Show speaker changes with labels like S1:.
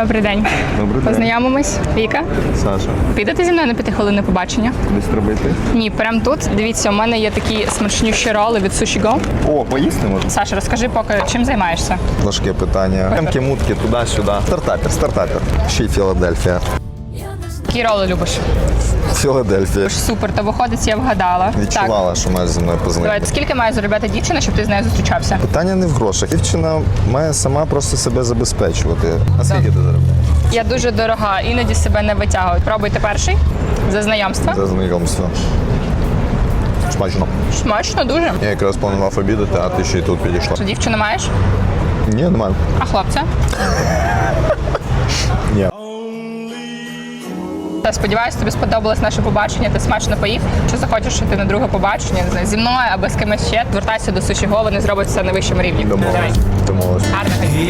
S1: Добрий день.
S2: Добрий день.
S1: Познайомимось. Віка,
S2: Саша.
S1: підете зі мною на п'ятихвилинне побачення?
S2: Десь треба йти?
S1: Ні, прямо тут. Дивіться, у мене є такі смачнющі роли від Sushi Go.
S2: О, поїсти можна?
S1: Саша, розкажи поки, чим займаєшся?
S2: Важке питання. Емки, мутки, туди-сюди. Стартапер, стартапер. Ще й Філадельфія.
S1: Які роли любиш?
S2: Філадельфія.
S1: Супер, то виходить, я вгадала. Так.
S2: Відчувала, що має зі мною
S1: Давай,
S2: познайомити.
S1: скільки має заробляти дівчина, щоб ти з нею зустрічався?
S2: Питання не в грошах. Дівчина має сама просто себе забезпечувати. А скільки ти заробляєш?
S1: Я дуже дорога, іноді себе не витягую. Пробуйте перший за знайомство.
S2: За знайомство. Смачно.
S1: Смачно дуже.
S2: Я якраз планував обідати, а ти ще й тут підійшла.
S1: Що дівчину маєш?
S2: Ні, немає.
S1: А хлопця?
S2: Ні.
S1: Та сподіваюся, тобі сподобалось наше побачення. Ти смачно поїв. Чи захочеш йти на друге побачення, не знаю, зі мною або з кимось ще, звертайся до Суші вони зробить все на вищому рівні.
S2: Домовились. Домовились.
S1: Гарного дня.